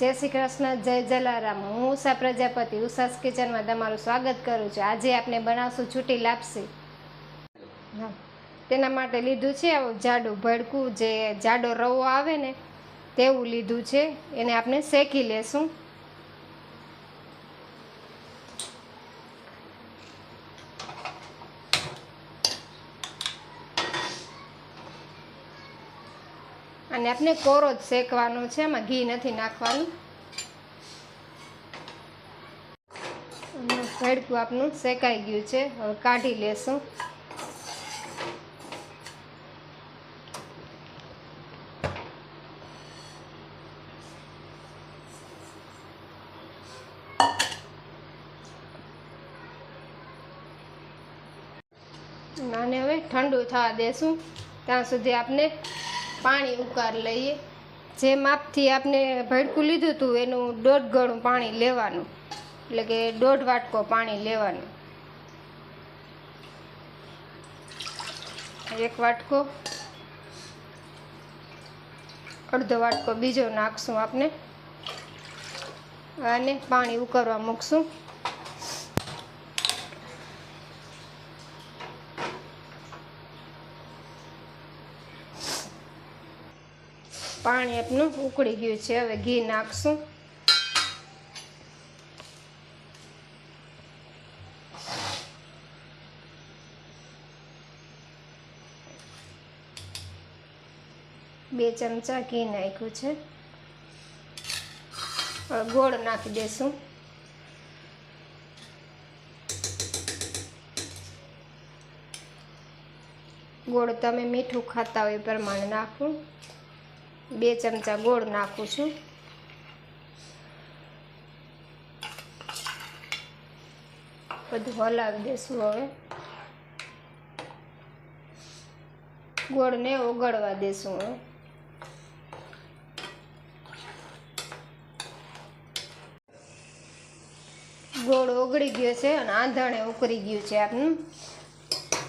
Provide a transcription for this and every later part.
જય શ્રી કૃષ્ણ, જય જલારામ. હું ઉષા પ્રજાપતિ ઉષાસ કિચનમાં તમારું સ્વાગત કરું છું. આજે આપણે બનાવશું છૂટી લાપસી. તેના માટે લીધું છે આવું જાડું ભડકું જે જાડો રવો આવે ને, તેવું લીધું છે. એને આપણે શેકી લેશું. અને આપણે કોરો જ શેકવાનો છે, એમાં ઘી નથી નાખવાનું. અને ભડકું આપણું શેકાઈ ગયું છે, હવે કાઢી લેશું. આને હવે ઠંડુ થવા દેશું. ત્યાં સુધી આપણે પાણી ઉકાર લઈએ. જે માપથી આપણે ભડકું લીધું હતું એનું દોઢ ગણું પાણી લેવાનું. એટલે કે દોઢ વાટકો પાણી લેવાનું. એક વાટકો. અડધો વાટકો બીજો નાખશું આપણે અને પાણી ઉકળવા મૂકશું. પાણી આપણું ઉકળી ગયું છે. હવે ઘી નાખશું. બે ચમચા ઘી નાખ્યું છે. ગોળ નાખી દેશું. ગોળ તમે મીઠું ખાતા હોય એ પ્રમાણે નાખવું બે ચમચા ગોળ નાખું છું. બધું હલાવી દઈશું હવે. ગોળને ઓગળવા દેશું હવે. ગોળ ઓગળી ગયો છે અને આંધણે ઉકળી ગયું છે આપનું.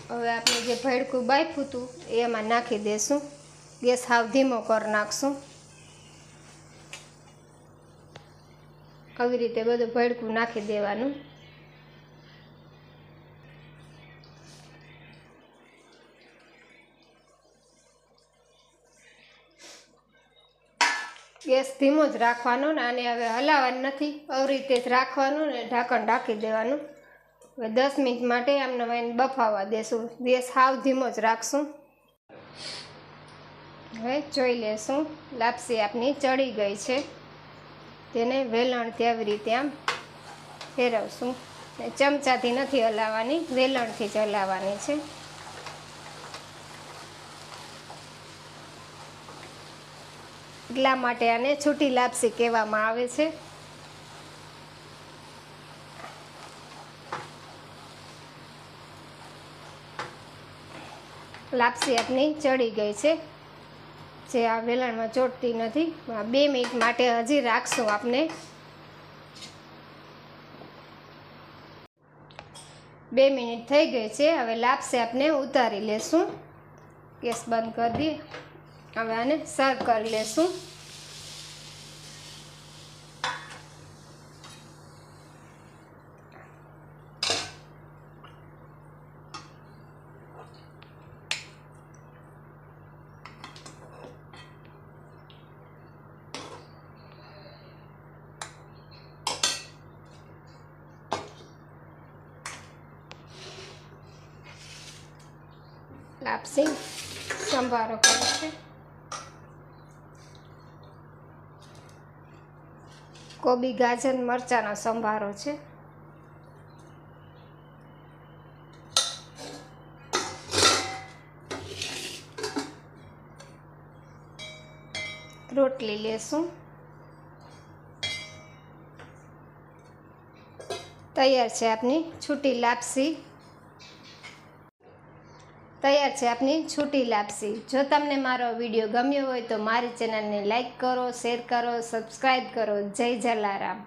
હવે આપણે જે ભડકું બાફ્યું હતું, એમાં નાખી દેશું. ગેસ હાવ ધીમો કરી નાખશું. આવી રીતે બધું ભડકું નાખી દેવાનું. ગેસ ધીમો જ રાખવાનો ને આને હવે હલાવવાનું નથી. આવી રીતે જ રાખવાનું ને ઢાંકણ ઢાંકી દેવાનું. હવે દસ મિનિટ માટે આમને બફાવા દેશું. ગેસ હાવ ધીમો જ રાખશું. હવે જોઈ લેશું. લાપસી આપની ચડી ગઈ છે. તેને વેલણથી આવી રીતે આમ ફેરવશું. ચમચાથી નથી હલાવવાની, વેલણથી જ હલાવવાની છે. એટલા માટે આને છૂટી લાપસી કહેવામાં આવે છે. લાપસી આપની ચડી ગઈ છે. જે આ વેલણમાં ચોટતી નથી. બે મિનિટ માટે હજી રાખશું આપને. બે મિનિટ થઈ ગઈ છે. હવે લાપસે આપને ઉતારી લેશું. ગેસ બંધ કરી દઈએ. હવે આને સર્વ કરી લેશું. લાપસી સંભારો કરે છે કોબી ગાજર મરચાંનો સંભારો છે રોટલી લેશું તૈયાર છે આપની છૂટી લાપસી તૈયાર છે આપની છૂટી લાપસી. જો તમને મારો વીડિયો ગમ્યો હોય તો મારી ચેનલને લાઇક કરો, શેર કરો સબસ્ક્રાઈબ કરો. જય જલારામ.